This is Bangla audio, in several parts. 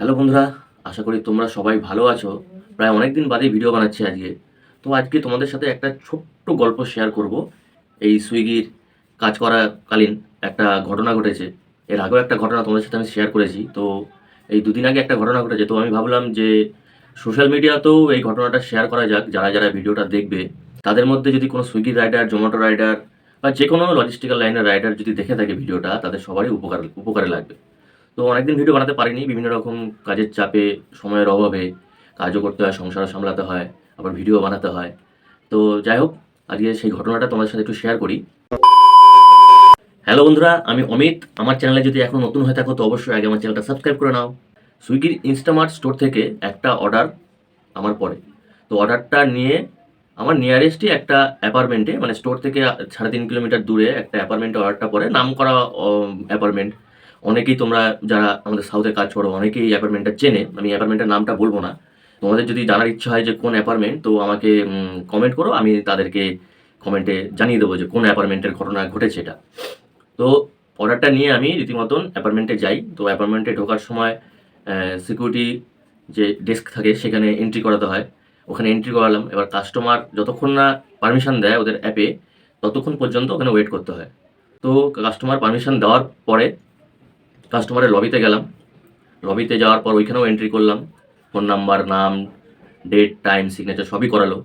হ্যালো বন্ধুরা, আশা করি তোমরা সবাই ভালো আছো। প্রায় অনেক দিন বাদে ভিডিও বানাচ্ছি আজকে। তো আজকে তোমাদের সাথে একটা ছোট্ট গল্প শেয়ার করব। এই সুইগির কাজ করাকালীন একটা ঘটনা ঘটেছে। এর আগেও একটা ঘটনা তোমাদের সাথে আমি শেয়ার করেছি। তো এই দুদিন আগে একটা ঘটনা ঘটেছে। তো আমি ভাবলাম যে সোশ্যাল মিডিয়াতেও এই ঘটনাটা শেয়ার করা যাক। যারা যারা ভিডিওটা দেখবে, তাদের মধ্যে যদি কোনো সুইগি রাইডার জোম্যাটো রাইডার বা যে কোনো লজিস্টিক্যাল লাইনের রাইডার যদি দেখে থাকে ভিডিওটা তাদের সবারই উপকার উপকারে লাগবে। তো অনেকদিন ভিডিও বানাতে পারিনি, বিভিন্ন রকম কাজের চাপে, সময়ের অভাবে কাজও করতে হয় সংসার সামলাতে হয়, আবার ভিডিও বানাতে হয়। তো যাই হোক, আজকে সেই ঘটনাটা তোমাদের সাথে একটু শেয়ার করি। হ্যালো বন্ধুরা, আমি অমিত। আমার চ্যানেলে যদি এখন নতুন হয়ে থাকো, তো অবশ্যই আগে আমার চ্যানেলটা সাবস্ক্রাইব করে নাও। সুইগির ইনস্টামার্ট স্টোর থেকে একটা অর্ডার আমার পরে তো অর্ডারটা নিয়ে আমার নিয়ারেস্টই একটা অ্যাপার্টমেন্টে মানে স্টোর থেকে সাড়ে তিন কিলোমিটার দূরে একটা অ্যাপার্টমেন্টে অর্ডারটা পরে নাম করা অ্যাপার্টমেন্ট অনেকেই তোমরা যারা আমাদের সাউথে কাজ করো, অনেকেই এই অ্যাপার্টমেন্টটা চেনে। আমি অ্যাপার্টমেন্টের নামটা বলব না। তোমাদের যদি জানার ইচ্ছা হয় যে কোন অ্যাপার্টমেন্ট, তো আমাকে কমেন্ট করো। আমি তাদেরকে কমেন্টে জানিয়ে দেবো যে কোন অ্যাপার্টমেন্টের ঘটনা ঘটেছে এটা। তো অর্ডারটা নিয়ে আমি রীতিমতন অ্যাপার্টমেন্টে যাই। তো অ্যাপার্টমেন্টে ঢোকার সময় সিকিউরিটি যে ডেস্ক থাকে, সেখানে এন্ট্রি করাতে হয়। ওখানে এন্ট্রি করালাম। এবার কাস্টমার যতক্ষণ না পারমিশন দেয় ওদের অ্যাপে ততক্ষণ পর্যন্ত ওখানে ওয়েট করতে হয়। তো কাস্টমার পারমিশন দেওয়ার পরে কাস্টমারের লবিতে গেলাম। লবিতে যাওয়ার পর ওইখানেও এন্ট্রি করলাম। ফোন নাম্বার নাম ডেট টাইম সিগনেচার সবই করালো।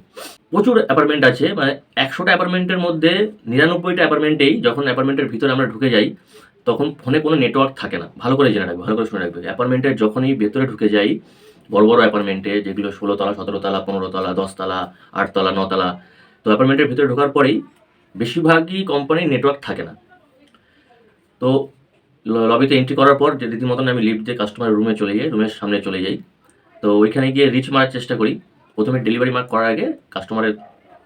প্রচুর অ্যাপার্টমেন্ট আছে মানে একশোটা অ্যাপার্টমেন্টের মধ্যে নিরানব্বইটা অ্যাপার্টমেন্টেই যখন অ্যাপার্টমেন্টের ভিতরে আমরা ঢুকে যাই, তখন ফোনে কোনো নেটওয়ার্ক থাকে না। ভালো করে জেনে রাখবে, ভালো করে শুনে রাখবে। অ্যাপার্টমেন্টের যখনই ভেতরে ঢুকে যাই, বড় বড় অ্যাপার্টমেন্টে যেগুলো ষোলো তলা সতেরো তলা পনেরো তলা দশতলা, আটতলা, নতলা, তো অ্যাপার্টমেন্টের ভিতরে ঢোকার পরেই বেশিরভাগই কোম্পানির নেটওয়ার্ক থাকে না। তো লবিতে এন্ট্রি করার পর যে রীতিমতন আমি লিফট দিয়ে কাস্টমার রুমে চলে যাই রুমের সামনে চলে যাই। তো ওইখানে গিয়ে রিচ মারার চেষ্টা করি। প্রথমে ডেলিভারি মার্ক করার আগে কাস্টমারের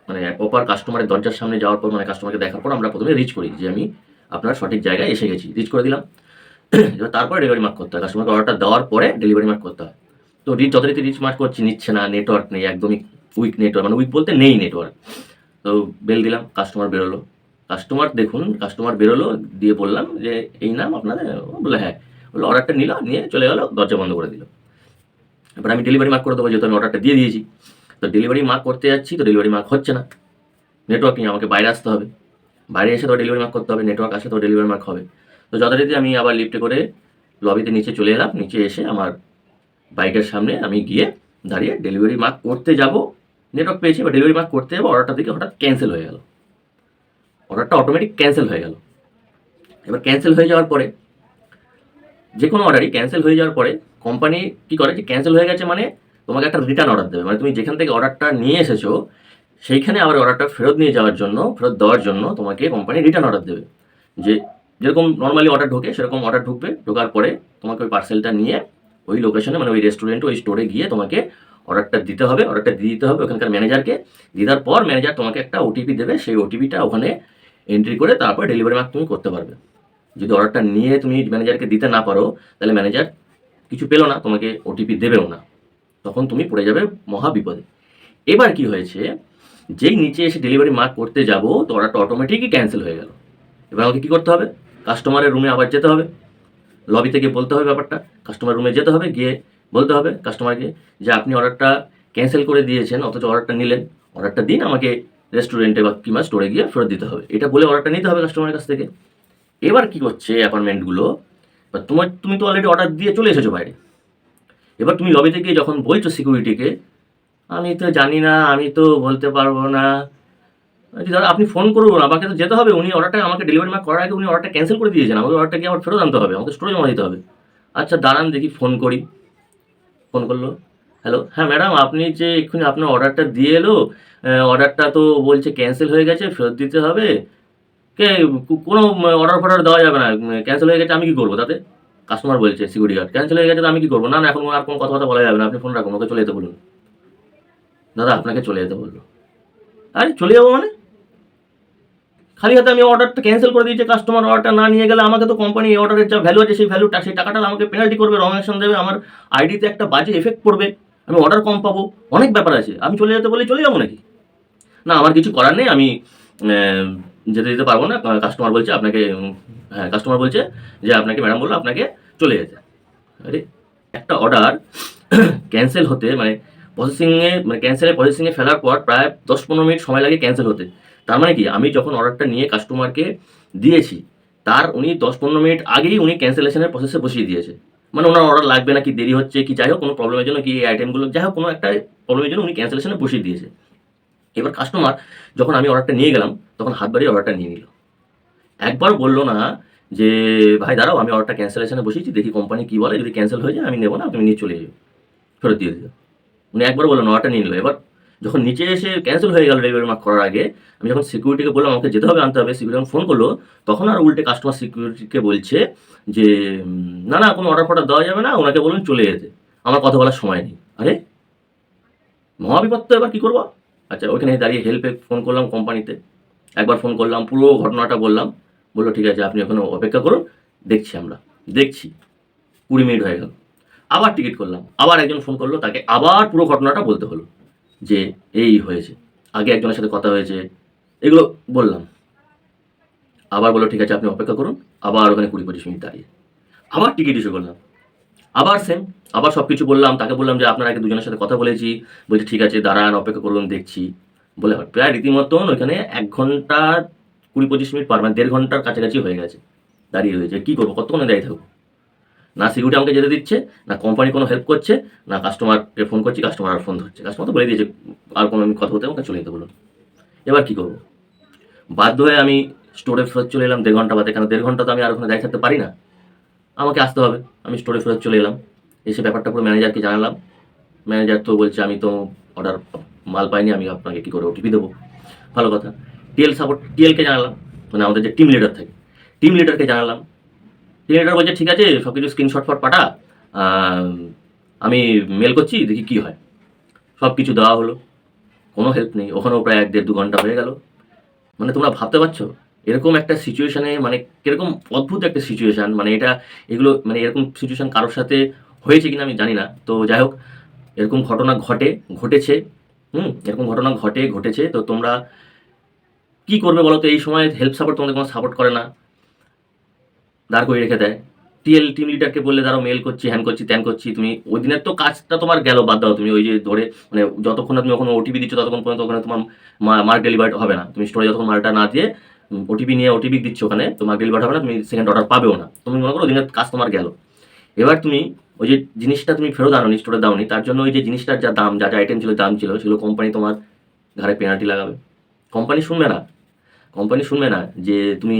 মানে অপার কাস্টমারের দরজার সামনে যাওয়ার পর মানে কাস্টমারকে দেখার পর আমরা প্রথমে রিচ করি যে আমি আপনার সঠিক জায়গায় এসে গেছি। রিচ করে দিলাম। এবার তারপরে ডেলিভারি মার্ক করতে হয়। কাস্টমারকে অর্ডারটা দেওয়ার পরে ডেলিভারি মার্ক করতে হয়। তো রিচ যথারীতি রিচ মার্ক করছি, নিচ্ছে না নেটওয়ার্ক নেই, একদমই উইক নেটওয়ার্ক মানে উইক বলতে নেই নেটওয়ার্ক তো বেল দিলাম কাস্টমার বেরোলো। কাস্টমার দেখুন কাস্টমার বেরোলো, দিয়ে বললাম যে, এই নাম আপনাদের? ও বলল হ্যাঁ। বলল অর্ডারটা নিল, নিয়ে চলে গেলো, দরজা বন্ধ করে দিল। এবার আমি ডেলিভারি মার্ক করে দেবো, যেহেতু আমি অর্ডারটা দিয়ে দিয়েছি। তো ডেলিভারি মার্ক করতে যাচ্ছি, তো ডেলিভারি মার্ক হচ্ছে না। নেটওয়ার্ক আমাকে বাইরে আসতে হবে। বাইরে এসে তো ডেলিভারি মার্ক করতে হবে নেটওয়ার্ক আসে তো ডেলিভারি মার্ক হবে। তো যথারীতি আমি আবার লিফটে করে লবিতে নিচে চলে এলাম, নিচে এসে আমার বাইকের সামনে আমি গিয়ে দাঁড়িয়ে ডেলিভারি মার্ক করতে যাব। নেটওয়ার্ক পেয়েছি বা ডেলিভারি মার্ক করতে যাব অর্ডারটা দিকে হঠাৎ ক্যান্সেল হয়ে গেল। অর্ডারটা অটোমেটিক ক্যান্সেল হয়ে গেল। এবার ক্যান্সেল হয়ে যাওয়ার পরে যে কোনো অর্ডারই ক্যান্সেল হয়ে যাওয়ার পরে কোম্পানি কি করে যে ক্যান্সেল হয়ে গেছে মানে তোমাকে একটা রিটার্ন অর্ডার দেবে। মানে তুমি যেখান থেকে অর্ডারটা নিয়ে এসেছ, সেইখানে আবার অর্ডারটা ফেরত নিয়ে যাওয়ার জন্য, ফেরত দেওয়ার জন্য তোমাকে কোম্পানি রিটার্ন অর্ডার দেবে। যে যেরকম নর্মালি অর্ডার ঢোকে, সেরকম অর্ডার ঢুকবে। ঢোকার পরে তোমাকে ওই পার্সেলটা নিয়ে ওই লোকেশনে মানে ওই রেস্টুরেন্টে ওই স্টোরে গিয়ে তোমাকে অর্ডারটা দিতে হবে। অর্ডারটা দিয়ে দিতে হবে ওখানকার ম্যানেজারকে দিয়ে দেওয়ার পর ম্যানেজার তোমাকে একটা ওটিপি দেবে। সেই ওটিপিটা ওখানে এন্ট্রি করে তারপর ডেলিভারি মার্ক তুমি করতে পারবে। যদি অর্ডারটা নিয়ে তুমি ম্যানেজারকে দিতে না পারো, তাহলে ম্যানেজার কিছু পেল না, তোমাকে ওটিপি দেবেও না। তখন তুমি পড়ে যাবে মহা বিপদে। এবার কি হয়েছে, যেই নিচে এসে ডেলিভারি মার্ক করতে যাব, তো অর্ডারটা অটোমেটিকই ক্যান্সেল হয়ে গেল। এবার আমাকে কী করতে হবে? কাস্টমারের রুমে আবার যেতে হবে। লবি থেকে বলতে হবে ব্যাপারটা। কাস্টমার রুমে যেতে হবে, গিয়ে বলতে হবে কাস্টমারকে যে আপনি অর্ডারটা ক্যান্সেল করে দিয়েছেন, অথচ অর্ডারটা নিলেন। অর্ডারটা দিন, আমাকে রেস্টুরেন্টে বা কিংবা স্টোরে গিয়ে ফেরত দিতে হবে। এটা বলে অর্ডারটা নিতে হবে কাস্টমারের কাছ থেকে। এবার কি করছে অ্যাপার্টমেন্টগুলো? বা তোমার, তুমি তো অলরেডি অর্ডার দিয়ে চলে এসেছ বাইরে। এবার তুমি লবিতে গিয়ে যখন বলছো সিকিউরিটিকে আমি তো জানি না, আমি তো বলতে পারব না। দাদা আপনি ফোন করুন, আমাকে তো যেতে হবে। উনি অর্ডারটা আমাকে ডেলিভারি মার্ক করার আগে উনি অর্ডারটা ক্যান্সেল করে দিয়েছেন। আমাকে অর্ডারটা গিয়ে আবার ফেরত আনতে হবে। আমাকে স্টোরে জমা দিতে হবে। আচ্ছা দাঁড়ান দেখি ফোন করি। ফোন করল। হ্যালো হ্যাঁ ম্যাডাম আপনি যে এক্ষুনি আপনার অর্ডারটা দিয়ে এলো অর্ডারটা তো বলছে ক্যান্সেল হয়ে গেছে, ফেরত দিতে হবে। কে কোনো অর্ডার ফর্ডার দেওয়া যাবে না ক্যান্সেল হয়ে গেছে, আমি কি করব তাতে? কাস্টমার বলছে সিকিউরিটি গার্ড ক্যান্সেল হয়ে গেছে তো আমি কি করব? না না, এখন আর কোনো কথা কথা বলা যাবে না, আপনি ফোন রাখুন, ওকে চলে যেতে বলুন। দাদা, আপনাকে চলে যেতে বলল। আরে, চলে যাব মানে? খালি হাতে আমি অর্ডারটা ক্যান্সেল করে দিয়েছি কাস্টমার অর্ডারটা না নিয়ে গেলে আমাকে তো কোম্পানি অর্ডারের যা ভ্যালু আছে, সেই ভ্যালুটা সেই টাকাটা আমাকে পেনাল্টি করবে রং অ্যাকশন দেবে, আমার আইডিতে একটা বাজে এফেক্ট পড়বে। আমি অর্ডার কম পাবো, অনেক ব্যাপার আছে। আমি চলে যেতে বলে চলে যাব নাকি? না, আমার কিছু করার নেই, আমি যেতে দিতে পারব না। কাস্টমার বলছে আপনাকে হ্যাঁ কাস্টমার বলছে যে আপনাকে ম্যাডাম বলল আপনাকে চলে যেতে। আরে, একটা অর্ডার ক্যান্সেল হতে মানে প্রসেসিংয়ে মানে ক্যান্সেলে প্রসেসিংয়ে ফেলার পর প্রায় দশ পনেরো মিনিট সময় লাগে ক্যান্সেল হতে। তার মানে কি, আমি যখন অর্ডারটা নিয়ে কাস্টমারকে দিয়েছি, তার উনি দশ পনেরো মিনিট আগেই উনি ক্যান্সেলেশনের প্রসেসে বসিয়ে দিয়েছে। মানে ওনার অর্ডার লাগবে না কি দেরি হচ্ছে, কি যাই হোক, কোনো প্রবলেমের জন্য কি এই আইটেমগুলো যাই হোক, কোনো একটা প্রবলেমের জন্য উনি ক্যান্সেলেশনে বসিয়ে দিয়েছে। এবার কাস্টমার যখন আমি অর্ডারটা নিয়ে গেলাম, তখন হাত বাড়িয়ে অর্ডারটা নিয়ে নিল। একবার বলল না যে, ভাই, দাঁড়াও, আমি অর্ডারটা ক্যান্সেলেশনে বসিয়েছি, দেখি কোম্পানি কী বলে, যদি ক্যান্সেল হয়ে যায়, আমি নেব না, তুমি নিয়ে চলে যাও। ফেরত দিয়ে দিও উনি একবার বলল অর্ডারটা নিয়ে নিল। এবার যখন নিচে এসে ক্যান্সেল হয়ে গেল ডেলিভারি মার্ক করার আগে, আমি যখন সিকিউরিটিকে বললাম, আমাকে যেতে হবে, আনতে হবে সিকিউরিটি ফোন করল, তখন আর উল্টে কাস্টমার সিকিউরিটিকে বলছে যে না না, কোনো অর্ডার ফর্ডার দেওয়া যাবে না, ওনাকে বলুন চলে যেতে। আমার কথা বলার সময় নেই। আরে, মহাবিপদ তো এবার কী করব? আচ্ছা ওইখানে দাঁড়িয়ে হেল্পে ফোন করলাম কোম্পানিতে একবার ফোন করলাম, পুরো ঘটনাটা বললাম। বলল, ঠিক আছে, আপনি ওখানে অপেক্ষা করুন, দেখছি আমরা। দেখছি, কুড়ি মিনিট হয়ে গেল। আবার টিকিট করলাম। আবার একজন ফোন করল, তাকে আবার পুরো ঘটনাটা বলতে হলো। যে এই হয়েছে। আগে একজনের সাথে কথা হয়েছে। এগুলো বললাম। আবার বলল, ঠিক আছে, আপনি অপেক্ষা করুন। আবার ওখানে কুড়ি পঁচিশ মিনিট দাঁড়িয়ে। আবার টিকিট ইস্যু করলাম। আবার সেম আবার সব কিছু বললাম। তাকে বললাম যে, আপনার আগে দুজনের সাথে কথা বলেছি। বলছি, ঠিক আছে, দাঁড়ান, অপেক্ষা করুন, দেখছি। বলে প্রায় রীতিমতন ওইখানে এক ঘণ্টা কুড়ি পঁচিশ মিনিট পার মানে দেড় ঘণ্টার কাছাকাছি হয়ে গেছে। দাঁড়িয়ে রয়েছে কী করব? কতক্ষণে দাঁড়িয়ে থাকব? না সিকিউরিটি আমাকে যেতে দিচ্ছে, না কোম্পানি কোনো হেল্প করছে, না কাস্টমারকে ফোন করছি কাস্টমার আর ফোন ধরছে। কাস্টমার তো বলে দিয়েছে, আর কোনো আমি কথা বলতে আমাকে চলে যেতে বলুন। এবার কী করব? বাধ্য হয়ে আমি স্টোরে ফেরত চলে এলাম, দেড় ঘণ্টা বাদে। কারণ দেড় ঘণ্টা তো আমি আর ওখানে দাঁড়িয়ে থাকতে পারি না। আমাকে আসতে হবে। আমি স্টোরে ফেরত চলে এলাম। এসে ব্যাপারটা পুরো ম্যানেজারকে জানালাম। ম্যানেজার তো বলছে, আমি তো অর্ডার মাল পাইনি, আমি আপনাকে কী করে ওটিপি দেবো? ভালো কথা। টিএল সাপোর্ট টিএলকে জানালাম। মানে আমাদের যে টিম লিডার থাকে টিম লিডারকে জানালাম। লিডার বলছে, ঠিক আছে সব কিছু স্ক্রিনশট ফট পাঠা। আমি মেল করছি, দেখি কী হয়। সব কিছু দেওয়া হলো। কোনো হেল্প নেই। ওখানেও প্রায় এক দেড় দু ঘণ্টা হয়ে গেল। মানে তোমরা ভাবতে পারছ? এরকম একটা সিচুয়েশানে মানে কীরকম অদ্ভুত একটা সিচুয়েশান মানে এটা, এগুলো মানে এরকম সিচুয়েশন কারোর সাথে হয়েছে কিনা আমি জানি না। তো যাই হোক, এরকম ঘটনা ঘটে, ঘটেছে। হুম, এরকম ঘটনা ঘটে, ঘটেছে। তো তোমরা কি করবে বলো তো? এই সময় হেল্প সাপোর্ট তোমাদের কোনো সাপোর্ট করে না। দাঁড় করে রেখে দেয়। টিএল টিম লিডারকে বললে ধরো মেল করছি হ্যান করছি, ত্যান করছি, তুমি ওই দিনের তো কাজটা তোমার গেল, বাদ দাও, তুমি ওই যে ধরে মানে যতক্ষণ না তুমি ওখানে ওটিপি দিচ্ছ, ততক্ষণ পর্যন্ত ওখানে তোমার মার্ক ডেলিভার্ড হবে না। তুমি স্টোরে যতক্ষণ মালটা না দিয়ে ওটিপি নিয়ে ওটিপি দিচ্ছ ওখানে তোমার ডেলিভার্ড হবে না, তুমি সেকেন্ড অর্ডার পাবেও না। তুমি মনে করো ওই দিনের কাজ তোমার গেল। এবার তুমি ওই যে জিনিসটা তুমি ফেরত আনো স্টোরে দাওনি, তার জন্য ওই যে জিনিসটার যা দাম, যা যা আইটেম ছিল, দাম ছিল, সেগুলো কোম্পানি তোমার ঘাড়ে পেনাল্টি লাগাবে। কোম্পানি শুনবে না। কোম্পানি শুনবে না যে তুমি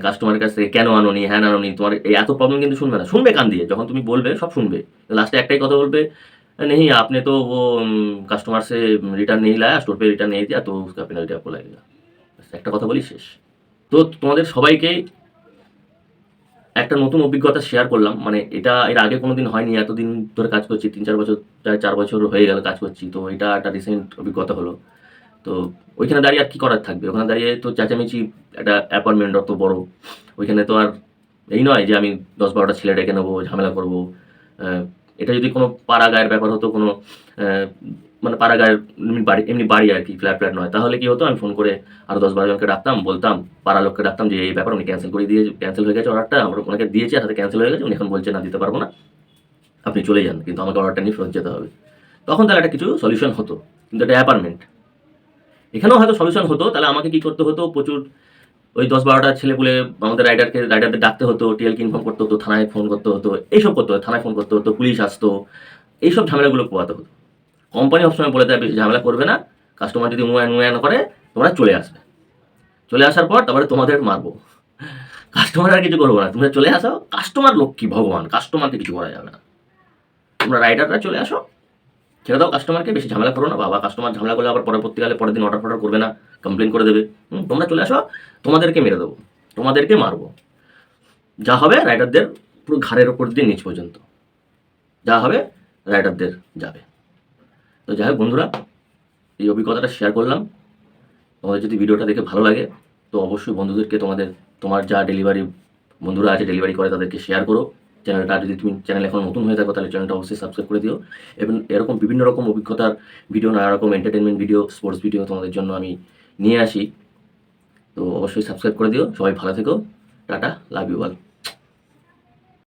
কাস্টমারের কাছ থেকে কেন আনোনি হ্যান আনোনি তোমার এই এত প্রবলেম কিন্তু শুনবে না শুনবে কান দিয়ে যখন তুমি বলবে সব শুনবে লাস্টে একটাই কথা বলবে नहीं आपने तो वो कस्टमर से रिटर्न नहीं लाया स्टोर पे रिटर्न नहीं दिया तो उसका पेनल्टी आपको लगेगा ব্যাস, একটা কথা বলি শেষ তো তোমাদের সবাইকে একটা নতুন অভিজ্ঞতা শেয়ার করলাম মানে এটা এর আগে কোনো দিন হয়নি এতদিন ধরে কাজ করছি তিন চার বছর প্রায় চার বছর হয়ে গেল কাজ করছি তো এটা একটা রিসেন্ট অভিজ্ঞতা হলো তো ওইখানে দাঁড়িয়ে আর কি করার থাকবে? ওখানে দাঁড়িয়ে তো চেঁচামেচি, একটা অ্যাপার্টমেন্ট অত বড়। ওইখানে তো আর এই নয় যে আমি দশ বারোটা ছেলে ডেকে নেব, ঝামেলা করব। এটা যদি কোনো পাড়া গায়ের ব্যাপার হতো, কোনো মানে পাড়া গায়ের এমনি বাড়ি এমনি বাড়ি আর কি ফ্ল্যাট ফ্ল্যাট নয়। তাহলে কি হতো? আমি ফোন করে আরও দশ বারো জনকে ডাকতাম, বলতাম পাড়া লোককে ডাকতাম যে, এই ব্যাপার, উনি ক্যান্সেল করে দিয়ে ক্যান্সেল হয়ে গেছে অর্ডারটা আমরা ওনাকে দিয়েছি, আর সাথে ক্যান্সেল হয়ে গেছে, উনি এখন বলছে, না, দিতে পারব না, আপনি চলে যান। কিন্তু আমাকে অর্ডারটা নিয়ে ফেরত যেতে হবে। তখন তাহলে একটা কিছু সলিউশন হতো। কিন্তু এটা অ্যাপার্টমেন্ট এখানেও হয়তো সলিউশন হতো। তাহলে আমাকে কি করতে হতো? প্রচুর ওই দশ বারোটা ছেলে বলে আমাদের রাইডারকে রাইডারদের ডাকতে হতো টিএলকে ইনফর্ম করতে হতো, থানায় ফোন করতে হতো, এইসব করতে হতো, থানায় ফোন করতে হতো, পুলিশ আসতো, এইসব ঝামেলাগুলো পোয়াতে হতো। কোম্পানি সবসময় বলে দেয়, বেশি ঝামেলা করবে না কাস্টমার যদি মুয়ান মুয়ান করে, তোমরা চলে আসবে। চলে আসার পর তারপরে তোমাদের মারবো। কাস্টমার আর কিছু করব না, তোমরা চলে আসো। কাস্টমার লক্ষ্মী ভগবান কাস্টমারকে কিছু করা যাবে না। তোমরা রাইডাররা চলে আসো। ছেড়ে দাও কাস্টমারকে বেশি ঝামেলা করো না। বাবা কাস্টমার ঝামেলা করলে আবার পরবর্তীকালে পরের দিন অর্ডার ফর্ডার করবে না কমপ্লেন করে দেবে। তোমরা চলে আসো, তোমাদেরকে মেরে দেবো, তোমাদেরকে মারবো। যা হবে রাইডারদের পুরো ঘাড়ের ওপর দিয়ে নিচ পর্যন্ত। যা হবে রাইডারদের যাবে। তো যাই হোক বন্ধুরা, এই অভিজ্ঞতাটা শেয়ার করলাম। তোমাদের যদি ভিডিওটা দেখে ভালো লাগে, তো অবশ্যই বন্ধুদেরকে তোমাদের, তোমার যা ডেলিভারি বন্ধুরা আছে ডেলিভারি করে তাদেরকে শেয়ার করো। চ্যানেলটা যদি তুমি চ্যানেল এখন নতুন হয়ে থাকো, তাহলে চ্যানেলটা অবশ্যই সাবস্ক্রাইব করে দিও। এবং এরকম বিভিন্ন রকম অভিজ্ঞতার ভিডিও নানা রকম এন্টারটেনমেন্ট ভিডিও স্পোর্টস ভিডিও তোমাদের জন্য আমি নিয়ে আসি। তো অবশ্যই সাবস্ক্রাইব করে দিও। সবাই ভালো থেকো। Tata love you all